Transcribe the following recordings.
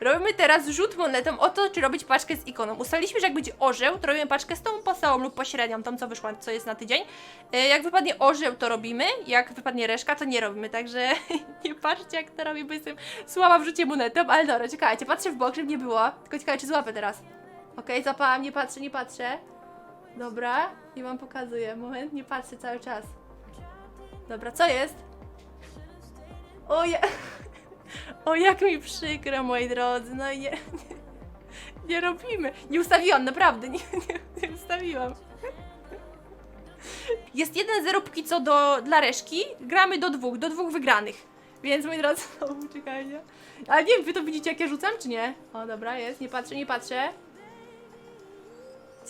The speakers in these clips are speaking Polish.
Robimy teraz rzut monetą o to, czy robić paczkę z ikoną. Ustaliliśmy, że jak będzie orzeł, to robimy paczkę z tą pasałą lub pośrednią, tą co wyszła, co jest na tydzień. E, Jak wypadnie orzeł, to robimy, jak wypadnie reszka, to nie robimy, także nie patrzcie jak to robi, bo jestem słaba w rzucie monetą, ale dobra, czekajcie, patrzę w bok, żeby nie było, tylko ciekawe, czy złapę teraz. Okej, złapałam, nie patrzę, nie patrzę. Dobra, i wam pokazuję, moment, nie patrzę cały czas. Dobra, co jest? O ja... O, jak mi przykro, moi drodzy, no nie, nie, nie robimy. Nie ustawiłam, naprawdę, nie, nie, nie ustawiłam. Jest 1-0 póki co do, dla reszki, gramy do dwóch, do dwóch wygranych. Więc, moi drodzy, znowu czekajcie. Ale nie wiem, wy to widzicie, jak ja rzucam, czy nie? O, dobra, jest, nie patrzę, nie patrzę.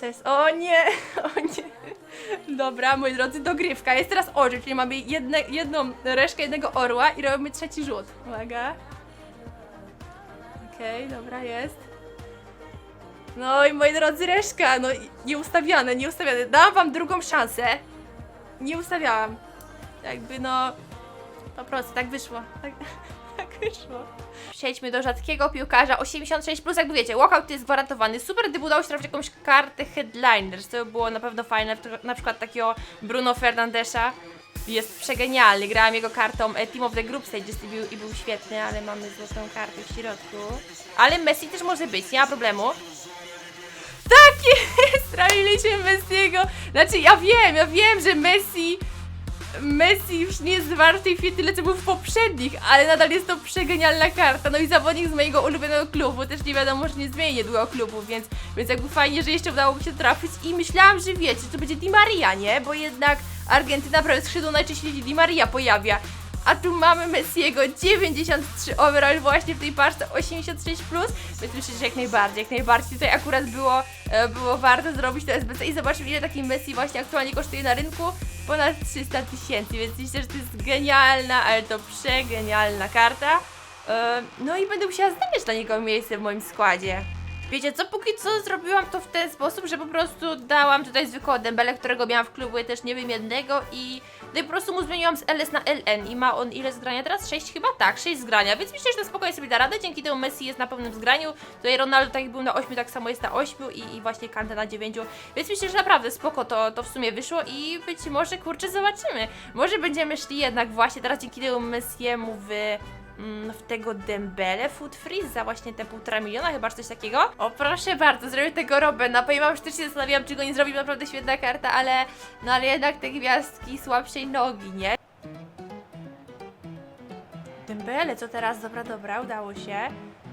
Co jest? O nie, o nie. Dobra, moi drodzy, dogrywka. Jest teraz orzeł, czyli mamy jedne, jedną reszkę jednego orła i robimy trzeci rzut. Uwaga. Okej, dobra, jest. No i moi drodzy, reszka, no nieustawiane, nieustawiane. Dałam wam drugą szansę. Nie ustawiałam. Jakby no, po prostu tak wyszło. Tak wyszło. Przejdźmy do rzadkiego piłkarza 86 plus, jakby wiecie, walkout jest gwarantowany. Super, gdyby udało się trafić jakąś kartę headliners, to by było na pewno fajne, na przykład takiego Bruno Fernandesza. Jest przegenialny, grałam jego kartą e, Team of the Group Stages i był, i był świetny, ale mamy złotą kartę w środku. Ale Messi też może być, nie ma problemu. Tak jest! Trafiliśmy Messiego! Znaczy, ja wiem, ja wiem, że Messi Messi już nie jest wart w tej chwili tyle, co był w poprzednich, ale nadal jest to przegenialna karta. No i zawodnik z mojego ulubionego klubu, też nie wiadomo, że nie zmieni niedługo klubu, więc, więc jakby fajnie, że jeszcze udało mi się trafić i myślałam, że wiecie, to będzie Di Maria, nie? Bo jednak Argentyna prawie skrzydło najczęściej Di Maria pojawia. A tu mamy Messiego 93 overall właśnie w tej paczce 86 plus, więc myślę, że jak najbardziej, jak najbardziej tutaj akurat było, e, było warto zrobić to SBC i zobaczymy ile taki Messi właśnie aktualnie kosztuje na rynku, ponad 300 tysięcy, więc myślę, że to jest genialna, ale to przegenialna karta. E, No i będę musiała znaleźć dla niego miejsce w moim składzie. Wiecie co, póki co zrobiłam to w ten sposób, że po prostu dałam tutaj zwykłego Dembele, którego miałam w klubie też nie wiem jednego i no i po prostu mu zmieniłam z LS na LN i ma on ile zgrania? Teraz? 6 chyba? Tak, 6 zgrania, więc myślę, że na spokojnie sobie da radę, dzięki temu Messi jest na pełnym zgraniu, tutaj Ronaldo tak jak był na 8, tak samo jest na 8 i, i właśnie Kante na 9, więc myślę, że naprawdę spoko to, to w sumie wyszło i być może, kurczę, zobaczymy, może będziemy szli jednak właśnie teraz dzięki temu Messiemu w w tego Dembele Food Freeze za właśnie te półtora miliona, chyba coś takiego. O, proszę bardzo, zrobię tego Robena. Wam, że też się zastanawiałam, czy go nie zrobił, naprawdę świetna karta, ale no ale jednak te gwiazdki słabszej nogi, nie? Dembele, co teraz? Dobra, dobra, udało się.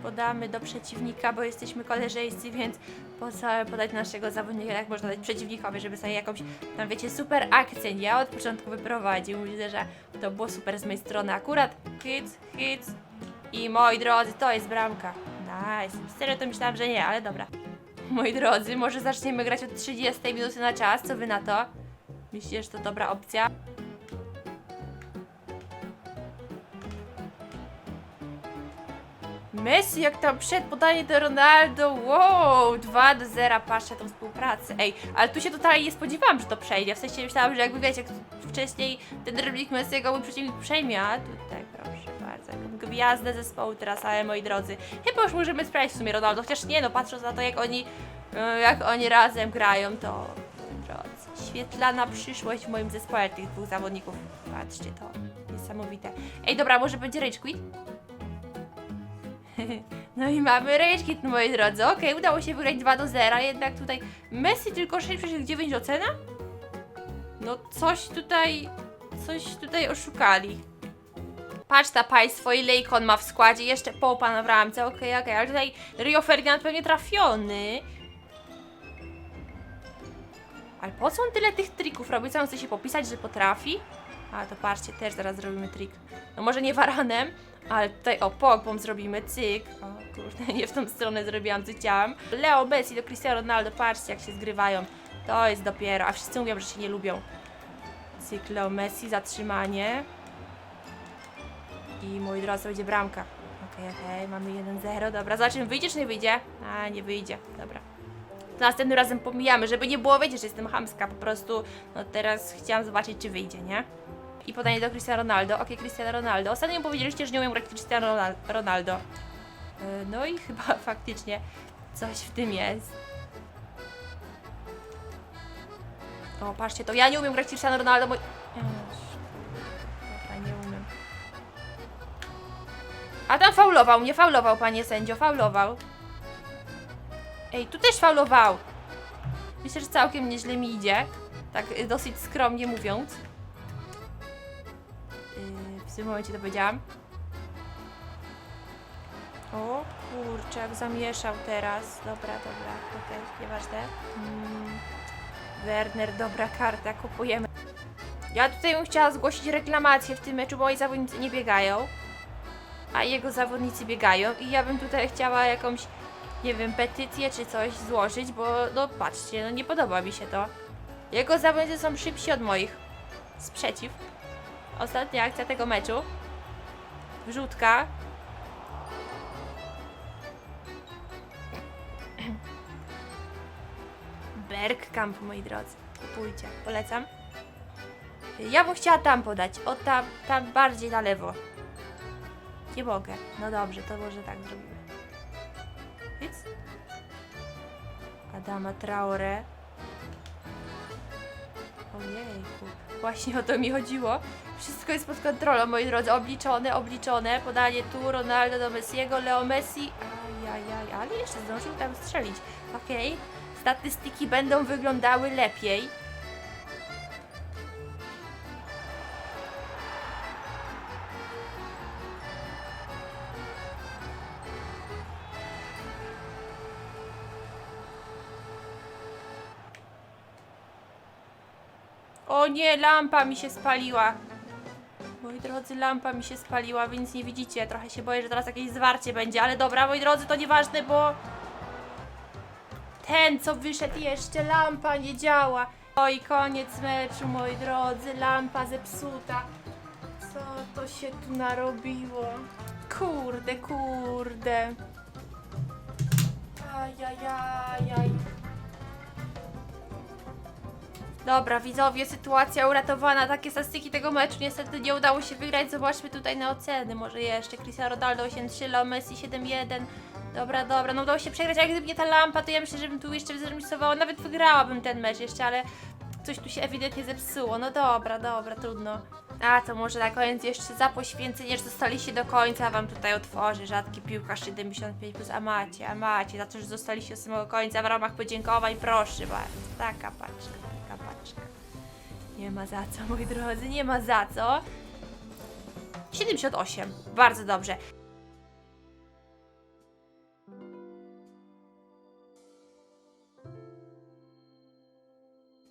Podamy do przeciwnika, bo jesteśmy koleżeńscy, więc po co podać naszego zawodnika, jak można dać przeciwnikowi, żeby sobie jakąś, tam wiecie, super akcję, nie? Od początku wyprowadził. Myślę, że to było super z mojej strony akurat. Hit, hit. I moi drodzy, to jest bramka. Nice. Serio to myślałam, że nie, ale dobra. Moi drodzy, może zaczniemy grać od 30 minuty na czas, co wy na to? Myślicie, że to dobra opcja? Messi jak tam przed podanie do Ronaldo, wow, 2 do 0, patrzę tą współpracę. Ej, ale tu się totalnie nie spodziewałam, że to przejdzie. W sensie myślałam, że jakby wiecie, jak wcześniej ten dryblik Messiego mój przeciwnik przejmie, a tutaj proszę bardzo, jaką gwiazdę zespołu teraz, ale moi drodzy, chyba już możemy sprawdzić w sumie Ronaldo, chociaż nie no, patrząc na to jak oni, e, jak oni razem grają, to drodzy, świetlana przyszłość w moim zespole tych dwóch zawodników. Patrzcie to, niesamowite. Ej, dobra, może będzie Rage Quit? No i mamy Rage Quit, moi drodzy. Okej, udało się wygrać 2 do 0, jednak tutaj Messi tylko 6,9 ocena? No coś tutaj, coś tutaj oszukali. Patrz ta państwo, ile ikon ma w składzie, jeszcze Popa na bramce, okej, okej, ale tutaj Rio Ferdinand pewnie trafiony. Ale po co on tyle tych trików robi? Co on chce się popisać, że potrafi? A to patrzcie, też zaraz zrobimy trik. No może nie waranem, ale tutaj o pogbom zrobimy cyk. O kurde, nie w tą stronę zrobiłam, co chciałam. Leo Messi do Cristiano Ronaldo, patrzcie jak się zgrywają. To jest dopiero, a wszyscy mówią, że się nie lubią. Cyk Leo Messi, zatrzymanie. I moi drodzy, będzie bramka. Okej, okej, mamy 1-0, dobra. Zobaczymy, wyjdzie czy nie wyjdzie? A, nie wyjdzie, dobra. To następnym razem pomijamy, żeby nie było, wiecie, że jestem chamska, po prostu, no teraz chciałam zobaczyć, czy wyjdzie, nie? I podanie do Cristiano Ronaldo. Okej, Cristiano Ronaldo. Ostatnio powiedzieliście, że nie umiem grać Cristiano Ronal- Ronaldo. E, No i chyba faktycznie coś w tym jest. O, patrzcie to. Ja nie umiem grać Cristiano Ronaldo, bo... Ech, Dobra, nie umiem. A tam faulował, nie faulował, panie sędzio, faulował. Ej, tu też faulował. Myślę, że całkiem nieźle mi idzie. Tak y, dosyć skromnie mówiąc. W tym momencie to powiedziałam. O kurczę, jak zamieszał teraz. Dobra, dobra, okej, nieważne. Mm, Werner, dobra karta, kupujemy. Ja tutaj bym chciała zgłosić reklamację w tym meczu, bo moi zawodnicy nie biegają. A jego zawodnicy biegają i ja bym tutaj chciała jakąś, nie wiem, petycję czy coś złożyć, bo no patrzcie, no nie podoba mi się to. Jego zawodnicy są szybsi od moich. Sprzeciw. Ostatnia akcja tego meczu. Wrzutka. Bergkamp, moi drodzy. Kupujcie, polecam. Ja bym chciała tam podać. O tam, tam bardziej na lewo. Nie mogę. No dobrze, to może tak zrobimy. Nic? Adama Traore. Ojejku. Właśnie o to mi chodziło. Wszystko jest pod kontrolą, moi drodzy. Obliczone, obliczone. Podanie tu Ronaldo do Messiego, Leo Messi. Ajajaj, ale jeszcze zdążył tam strzelić. Okej. Statystyki będą wyglądały lepiej. O nie, lampa mi się spaliła. Moi drodzy, lampa mi się spaliła, nic nie widzicie. Trochę się boję, że teraz jakieś zwarcie będzie, ale dobra, moi drodzy, to nieważne, bo... Ten, co wyszedł jeszcze, lampa nie działa. Oj, koniec meczu, moi drodzy, lampa zepsuta. Co to się tu narobiło? Kurde, kurde. Ajajajaj. Dobra, widzowie, sytuacja uratowana. Takie statystyki tego meczu niestety nie udało się wygrać. Zobaczmy tutaj na oceny. Może jeszcze Cristiano Ronaldo 8-3, Leo Messi 7-1. Dobra, dobra, no udało się przegrać, a gdyby nie ta lampa, to ja myślę, że bym tu jeszcze zremisowała. Nawet wygrałabym ten mecz jeszcze, ale coś tu się ewidentnie zepsuło. No dobra, dobra, trudno. A, to może na koniec jeszcze za poświęcenie, że zostaliście do końca, wam tutaj otworzę. Rzadki piłkarz 75 plus, a macie, a macie, za to, że zostaliście do samego końca w ramach podziękowań, proszę bardzo. Taka paczka, taka paczka. Nie ma za co, moi drodzy, nie ma za co. 78, bardzo dobrze.